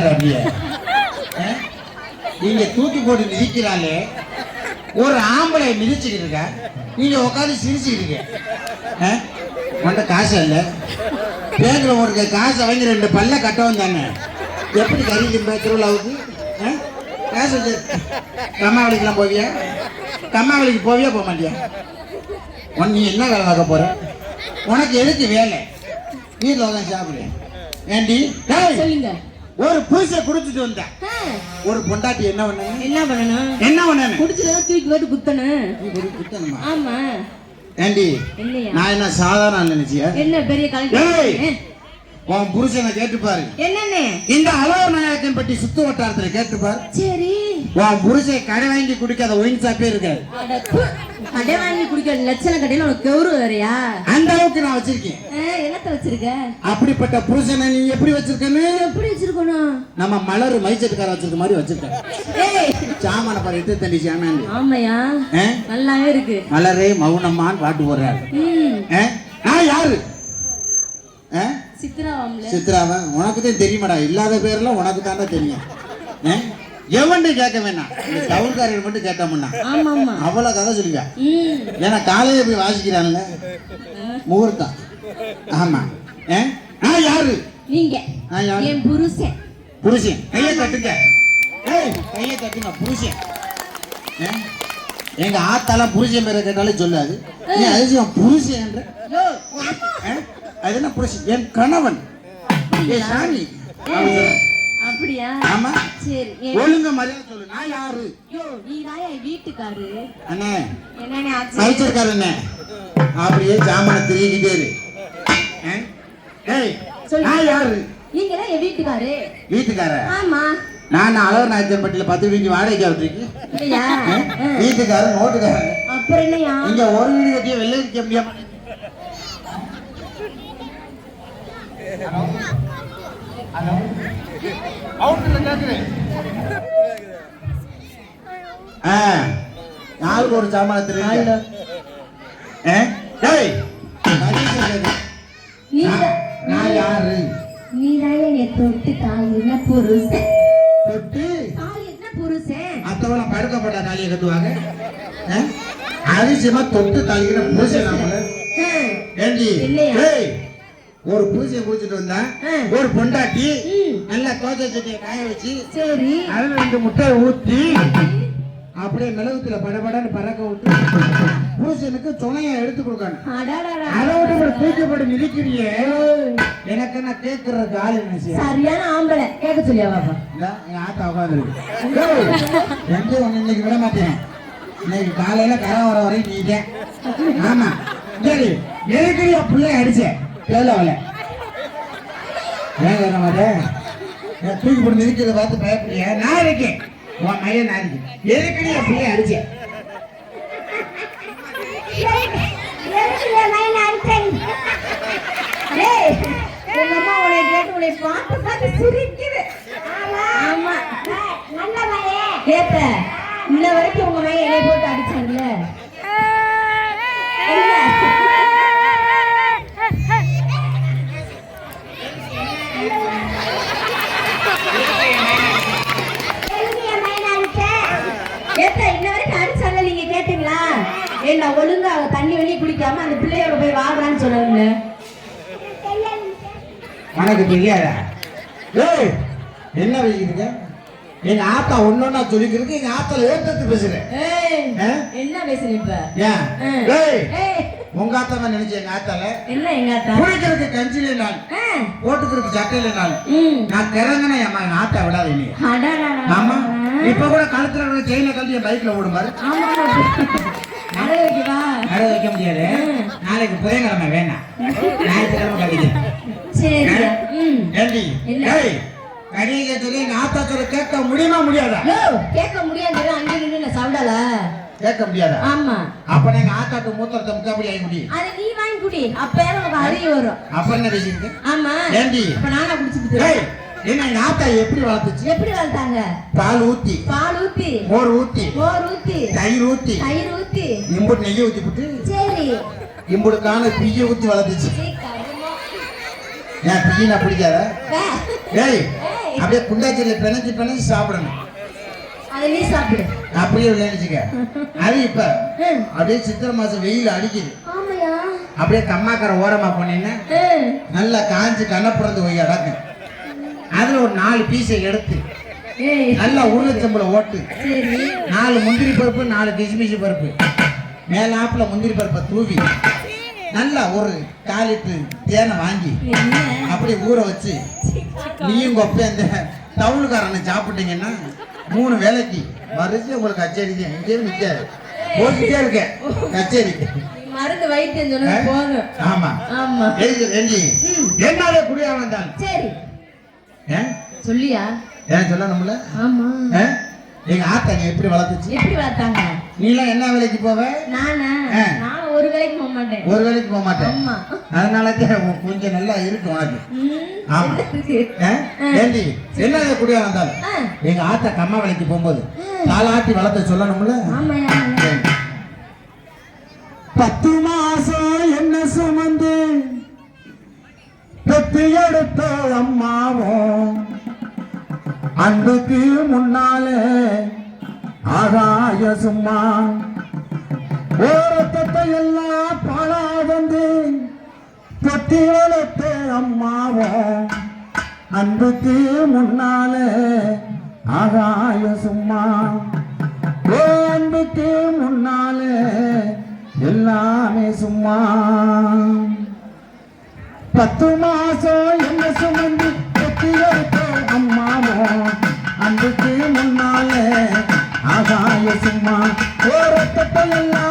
பாருங்க அப்படியே ஆ? நீங்க தூக்கி போட்டு மிதிக்கிறாலே ஒரு ஆம்பளை மிதிச்சுக்கிட்டு இருக்க? நீங்க உட்காந்து சிரிச்சுக்கிட்டு இருக்க ஆ? உன்கிட்ட காசு இல்லை. பேங்கில் உனக்கு காசை வாங்கி ரெண்டு பல்ல கட்டவும் தானே எப்படி கறி திம்ப திருவிழாவுக்கு? ஆ? காசு வச்சு கம்மாவளிக்கெல்லாம் போவியா? கம்மாவளிக்கு போவியா போக மாட்டியா? உன் நீ என்ன வேலை பார்க்க போற? உனக்கு எதுக்கு வேலை? வீட்டில் தான் சாப்பிடு. ஏண்டி? சொல்லுங்க. ஒரு பூசை குடிச்சிட்டு வந்தேன். ஒரு பொண்டாட்டி என்ன பண்ணாங்க என்ன பண்ணணும்? என்ன பண்ணானு குடிச்சதான் தூக்கி போட்டு குத்தணும். குத்தணுமா? ஆமா. ஏண்டி நான் என்ன சாதாரண நினைச்சியா? என்ன பெரிய! கலெக்டர் உன் புருஷனை கேட்டுப்பாரு. என்னன்னு? இந்த அளவு நாயக்கன் பட்டி சுத்து வட்டாரத்துல கேட்டுப்பாரு. சரி. உன் புருஷன் கடை வாங்கி குடிக்காத ஒயின் சாப்பே ப்பு. கடை வாங்கி குடிக்கிற லட்சண கடையில உனக்கு கௌரவ வேறையா? அந்த அளவுக்கு நான் வச்சிருக்கேன். என்னத்த வச்சிருக்க? அப்படிப்பட்ட புருஷனை நீ எப்படி வச்சிருக்கன்னு? எப்படி வச்சிருக்கணும்? நம்ம மலர் மைச்சட்டுக்கார வச்சிருக்க மாதிரி வச்சிருக்கேன் ஏய். சாமான பாரு எட்டு தண்டி சாமான். ஆமையா? நல்லாவே இருக்கு. மலரே மௌனமான்னு பாட்டு போடுறாரு? நான் யாரு? சித்ராவன் உனக்கு தான் தெரியுமாடா இல்லாத பேர்லாம் உனக்கு தானே தெரியும்? எவன்ட்டு கேட்க வேணாம். இந்த மட்டும் கேட்டோம்னா ஆமா ஆமா அவ்வளோ கதை சொல்லுங்க ஏன்னா காலையில போய் வாசிக்கிறான்ல. முகூர்த்தம் ஆமா? நான் யாரு? நீங்க. என் புருஷன். புருஷன். கையை தட்டுங்க. கையை தட்டுங்க புருஷன்? எங்க ஆத்தாலாம் புருஷன் பேரை கேட்டாலே சொல்லாது. நீ அதிசயம் புருஷன்? அது என்ன புருஷன் என் கணவன். சாமி. சொல்றான். அப்படியா? ஆமா. சரி என் ஒழுங்க மரியாதை சொல்லு. நான் யாரு? யோ நீ என் வீட்டுக்காரு? அண்ணே. என்னன்னு ஆச்சு? அண்ணே. அப்படியே ஜாமான திரிக்கிட்டே இரு? ஏய். நான் யாரு? நீங்க தான் என் வீட்டுக்காரு. வீட்டுக்கார? ஆமா. நான் அளவு நாயக்கன்பட்டியில பத்து வீட்டு வாடகைக்கு விட்டுருக்கு. வீட்டுக்காரன் நோட்டுக்காரன் அப்புறம் என்னையா? இங்க ஒரு வீடு கட்டிய வெள்ளை வைக்க முடியாம. ஆ, நாளுக்கு ஒரு சாமான திரும்ப டேய் மனுஷன் கேக்குது. நீ நான் யாரு? நீ தான் என் தொட்டு தாங்கின புருஷன்? தொட்டு? தாங்கின புருஷன்? அத்தவளை படுக்கப்பட்ட தாலியை கட்டுவாங்க. ஆ? அதிசயமா தொட்டு தாலிக்கிற புருஷன் நம்மள. ஏண்டி? ஏய், ஒரு புருஷன் குடிச்சிட்டு வந்தா ஆ. ஒரு பொண்டாட்டி. நல்லா தோசை சட்டியை காய வச்சு சரி. அதுல ரெண்டு முட்டையை ஊத்தி அப்படியே மிளகுத்துல படபடன்னு பறக்க விட்டு புருஷனுக்கு துணையை எடுத்து கொடுக்கணும். அதை விட்டு இப்படி தூக்கி போட்டு மிதிக்கிறியே எனக்கு என்ன கேட்கறதுக்கு ஆள் என்ன சரியான ஆம்பளை. கேட்க சொல்லியா பாப்பா? எங்க ஆத்தா உட்காந்துருக்கு எங்கேயும் ஒண்ணு இன்னைக்கு விட மாட்டேன்? இன்னைக்கு காலையில கரை வர வரையும் நீட்டேன் ஆமா. சரி எதுக்கு பிள்ளை அடிச்சேன் கேள்வி அவளை ஏன் கேட்க மாட்டேன் என் தூக்கி போட்டு மிதிக்கிறத பார்த்து பயப்படியா நான் இருக்கேன். உன் மையம் நான் இருக்கேன். எதுக்கு என் பிள்ளை அடிச்சேன் ஏண்டா, ஒழுங்கா தண்ணி வெளியே குடிக்காம அந்த பிள்ளையோட போய் வாங்கலான்னு சொன்னாங்க உனக்கு தெரியாதா? ஏய் என்ன வச்சுக்கிட்டு எங்க ஆத்தா ஒன்னொன்னா சொல்லிக்கிறதுக்கு எங்க ஆத்தால ஏத்தத்து பேசுறேன்? என்ன பேசுற இப்ப. ஏய் உங்க ஆத்தா தான் நினைச்சேன் எங்க ஆத்தால? என்ன எங்க ஆத்தா? குளிக்கிறதுக்கு கஞ்சிலே நான் போட்டுக்கிறதுக்கு சட்டையில நான். நான் கிறங்கினா என் எங்க ஆத்தா விடாத அடாடாடா. ஆமா. இப்ப கூட கழுத்துல செயினை கழட்டி பைக்ல ஓடும் பாரு. ஆமா, அட வைக்கவா? அட வைக்க முடியாது. நாளைக்கு புதன்கிழமை வேணாம் ஞாயிற்றுக்கிழமை கழிக்கிறேன் சரியா? ம். ஏண்டி? ஏய் கடிக சொல்லி ஆத்தா சொல்ல கேட்க முடியுமா முடியாதா? கேட்க முடியாது அங்கே நின்று நான் சவுடால கேட்க முடியாதா? ஆமா. அப்ப எங்க ஆத்தாக்கு மூத்தத்தை முக்காப்படி ஆகி முடியும் அது நீ வாங்கி குடி. அப்ப நமக்கு அறிவு வரும். அப்ப என்ன பேசிருக்கு ஆமா. ஏண்டி? அப்ப நானா குடிச்சுக்கிட்டு ஏய் என்ன எங்க ஆத்தா எப்படி வளர்த்துச்சு? எப்படி வளர்த்தாங்க? பால் ஊத்தி. பால் ஊத்தி. மோர் ஊத்தி. மோர் ஊத்தி. தயிர் ஊத்தி. தயிர் ஊத்தி. இம்புட்டு நெய்யை ஊத்தி விட்டு சரி. இம்புடுக்கான பிய்ய ஊத்தி வளர்த்துச்சு. ஏன் பிய்யினா பிடிக்காத. ஏய் அப்படியே குண்டாச்சேரியை பிணைஞ்சு பிணைஞ்சு சாப்பிடணும். அதை நீ சாப்பிடு. அப்படியே நினைச்சுக்க அது இப்ப. அப்படியே சித்திரை மாசம் வெயில் அடிக்குது. அப்படியே கம்மாக்கரை ஓரமா போனீங்கன்னா. நல்லா காஞ்சு கண்ணப்புறந்து போய் அடக்கு அதுல ஒரு நாலு பீஸை எடுத்து நல்லா உருளைச்சம்பளை ஓட்டு. நாலு முந்திரி பருப்பு நாலு கிஸ்மிஸ் பருப்பு. மேலாப்புல முந்திரி பருப்பை தூவி நல்லா ஒரு கால் லிட்டரு தேனை வாங்கி என்ன? அப்படியே ஊற வச்சு நீயும் கொப்பை அந்த தவுளுக்காரனை சாப்பிட்டீங்கன்னா மூணு வேலைக்கு வரிசை உங்களுக்கு கச்சேரி தான். எங்கேயும் நிற்காது போட்டுட்டே இருக்க. கச்சேரி. மருந்து வைத்தியம் சொன்னது போதும். ஆமா. ஆமா. என்னாலே குடியா வந்தான் சரி. சொல்லியா? ஏன் சொல்லணும்ல ஆமா? எங்க ஆத்தா நீ எப்படி வளர்த்துச்சு? எப்படி பார்த்தாங்க நீலாம் என்ன வேலைக்கு போவ? நானா. நான் ஒரு வேலைக்கு போக மாட்டேன். ஒரு வேலைக்கு போக மாட்டேன். ஆமா. அதனால கொஞ்சம் நல்லா இருக்கு உனக்கு. ஆமா. ஏண்டி? என்ன குடியா வந்தாலும். எங்க ஆத்தா கம்மா வேலைக்கு போகும்போது தாளாட்டி வளர்த்த சொல்லணும்ல. பத்து மாசம் என்ன சுமந்து பெத்து எடுத்த அம்மாவும் அன்புக்கு முன்னாலே ஆகாய சும்மா. ஓரத்தத்தை எல்லாம் பாலா வந்து பெத்தி வளர்த்த அம்மாவும் அன்புக்கு முன்னாலே ஆகாய சும்மா. ஓ அன்புக்கு முன்னாலே எல்லாமே சும்மா. பத்து மாசம் என்ன சுமந்து பெத்தி எடுத்த அம்மாவோ அன்புக்கு முன்னாலே ஆகாய சும்மா ஓரத்தத்தை எல்லாம்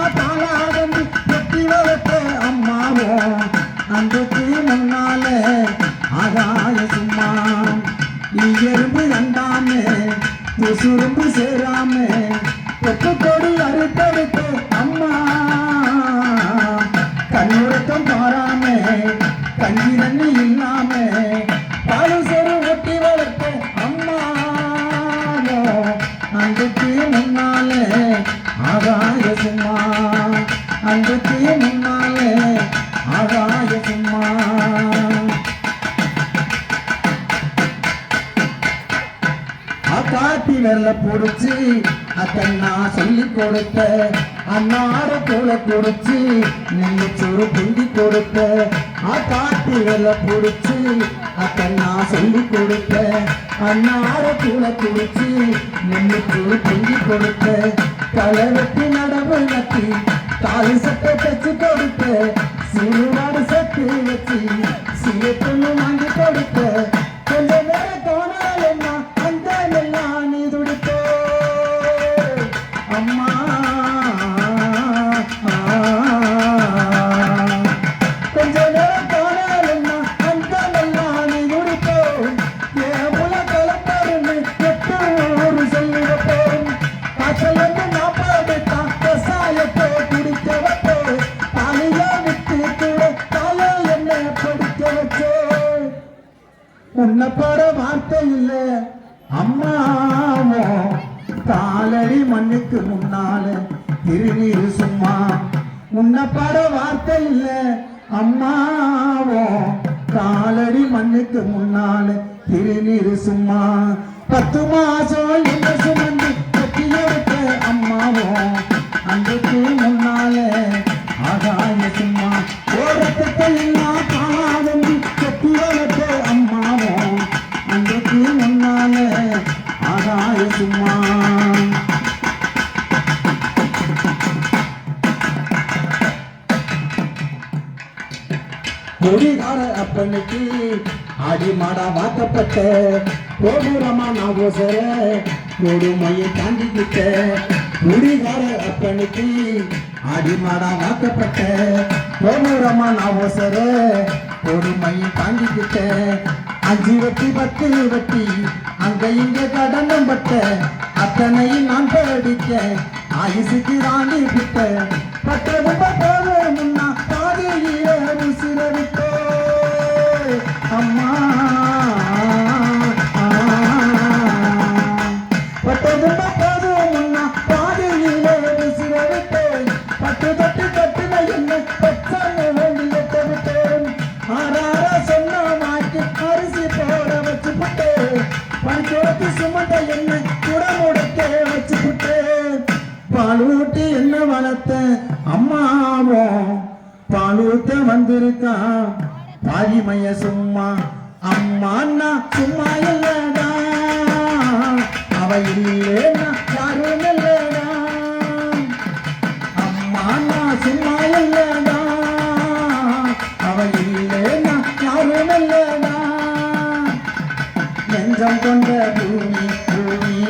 அன்புக்கு முன்னால ஆகாய சும்மா அன்புக்கு முன்னால ஆகாய சும்மா காத்தி வெள்ள புடிச்சு அத்தன்னா சொல்லி கொடுத்த அன்னார போல குடிச்சு நெல்லு சோறு குண்டி கொடுத்த காத்தி வெள்ள புடிச்சு அத்தன்னா சொல்லி கொடுத்த அண்ணார கூட குடிச்சு நெல்லு சோறு கொடுத்த களை வெட்டி நடவு நட்டி தாலி சட்டை தச்சு கொடுத்த சிறுவாடு சத்து வச்சு சீரத்துன்னு வாங்கி கொடுத்த கொஞ்ச நேரம் மண்ணுக்கு முன்னால திருநீர் சும்மா. உன்னை பாட வார்த்தை இல்ல அம்மாவோ. காலடி மண்ணுக்கு முன்னால திருநீர் சும்மா. பத்து மாசம் என்ன சுமந்து கட்டி எடுத்த அம்மாவோ. அன்றைக்கு முன்னால ஆகாய சும்மா. ஓரத்தை எல்லாம் காணாதந்து கட்டி வளர்த்த அம்மாவோ. அன்றைக்கு முன்னால ஆகாய சும்மா. கொடிகார அப்பனுக்கு ஆடி மாடா வாக்கப்பட்ட கோபுரமா நான் ஓசர கொடுமையை தாண்டிக்கிட்ட குடிகார அப்பனுக்கு ஆடி மாடா வாக்கப்பட்ட கோபுரமா நான் ஓசர கொடுமையை தாண்டிக்கிட்ட அஞ்சு வெட்டி பத்து வெட்டி அங்க இங்க கடனம் பட்ட அத்தனையும் நான் படிக்க ஆயுசுக்கு ராணி விட்ட பட்டது பட்டது முன்னா பாதையில உசிரவிட்டோ அம்மா. பட்டது பட்டது முன்னா பாதையில உசிரவிட்டோ பட்டு அம்மைய சும்மா அம்மான்னா சும்மா இல்லடா. அவ இல்லேன்னா யாரும் இல்லடா. அம்மா சும்மா இல்லடா. அவ இல்லேன்னா யாரும் இல்லடா. நெஞ்சம் கொண்ட பூமி பூமி.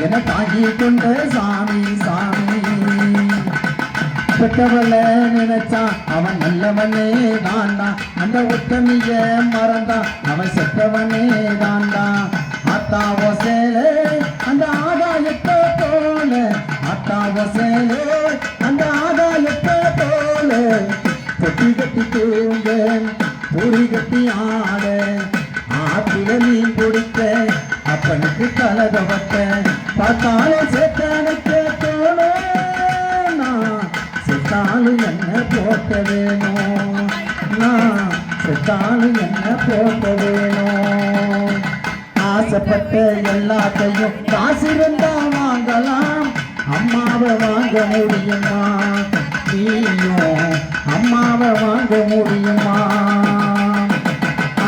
என தாங்கி கொண்ட சாமி சாமி பெற்றவள நினைச்சான் அவன் நல்லவனே தாண்டா. அந்த உத்தமிய மறந்தான் அவன் செத்தவனே தாண்டா. ஆத்தாவோ சேலே அந்த ஆதாயத்தை போல. ஆத்தாவோ சேலே அந்த ஆதாயத்தை போல. பொட்டி கட்டி தூங்க பொறி கட்டி ஆட ஆத்தில மீன் பிடிக்க அப்பனுக்கு கலகவத்த பார்த்தாலும் சேத்தனுக்கு செத்தாலும் என்ன போட்ட வேணும்? நான் செத்தாலும் என்ன போட்ட வேணும்? ஆசைப்பட்ட எல்லாத்தையும் காசு இருந்தா வாங்கலாம். அம்மாவை வாங்க முடியுமா? நீயும் அம்மாவை வாங்க முடியுமா?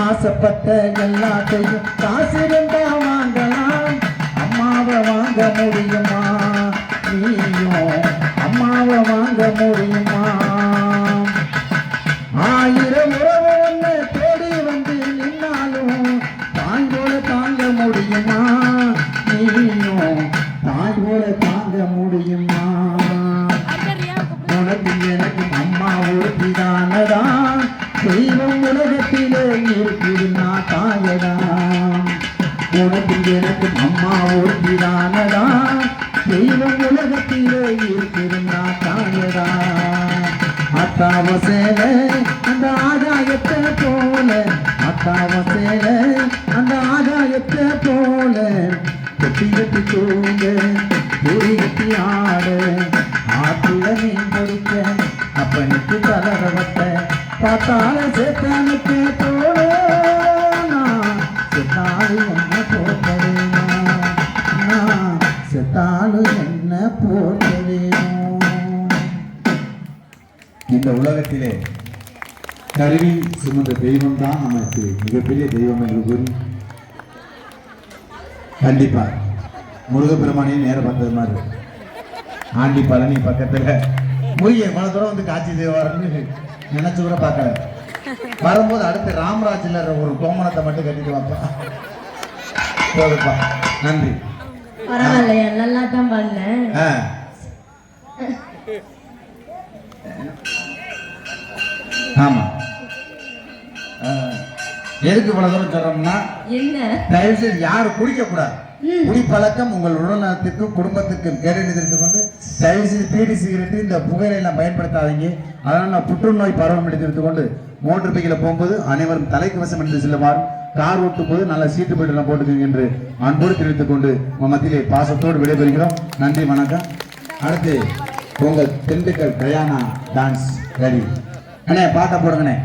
ஆசைப்பட்ட எல்லாத்தையும் காசு இருந்தா வாங்கலாம். அம்மாவை வாங்க முடியுமா? நீயும் அம்மாவை வாங்க முடியுமா? ஆயிரம் உறவு ஒன்று தேடி வந்து நின்னாலும் தாய் போல தாங்க முடியுமா? நீயும் தாய் போல தாங்க முடியுமா? உனக்கு எனக்கு அம்மா ஒருத்திதானடா. தெய்வம் உலகத்திலே இருக்குதுன்னா தாயதான் உனக்கு எனக்கு அம்மா ஒருத்திதானடா. தெய்வம் உலகத்திலே இருக்குதுன்னா தாயடா அத்தாவ சேலை அந்த ஆதாயத்தை போல அத்தாவ சேலை அந்த ஆதாயத்தை போல. கட்டி கட்டி தூங்க பொறி கட்டி ஆட ஆற்றுல மீன் பொறிக்க அப்பனுக்கு கலரவட்ட பார்த்தால சேத்தானுக்கு தோழனா. செத்தாலும் என்ன போட்ட செத்தாலும் என்ன போட்ட வேணும் இந்த உலகத்திலே கருவி சுமந்த தெய்வம் தான் நமக்கு மிகப்பெரிய தெய்வம் என்று கூறி கண்டிப்பா முருகப்பெருமானையும் நேரம் பார்த்தது மாதிரி ஆண்டி பழனி பக்கத்துல முருகன் இவ்வளவு தூரம் வந்து காட்சி செய்வாருன்னு நினைச்சு கூட பார்க்கல. வரும்போது அடுத்து ராமராஜ்ல ஒரு கோமணத்தை மட்டும் கட்டிட்டு வாப்பா. போதுப்பா. நன்றி. பரவாயில்லையா நல்லா தான். ஆமா. எதுக்கு இவ்வளவு தூரம் சொல்றோம்னா என்ன? தயவு செய்து யாரும் குடிக்க கூடாது குடிப்பழக்கம் உங்கள் உடல்நலத்துக்கும் குடும்பத்துக்கும் கேடு தெரிந்து கொண்டு தயவு செய்து பீடி சிகரெட் இந்த புகையிலை எல்லாம் பயன்படுத்தாதீங்க. அதனால நான் புற்றுநோய் பரவம் எடுத்து கொண்டு மோட்டர் பைக்கில போகும்போது அனைவரும் தலைக்கவசம் என்று செல்லுமாறும் கார் ஓட்டும் போது நல்ல சீட்டு பெல்ட் எல்லாம் போட்டுக்கோங்க என்று அன்போடு தெரிவித்துக் கொண்டு மத்தியிலே பாசத்தோடு விடைபெறுகிறோம். நன்றி வணக்கம். அடுத்து உங்கள் திண்டுக்கல் பிரயாணா டான்ஸ் ரெடி அண்ணே பாட்டை போடுங்கண்ணே.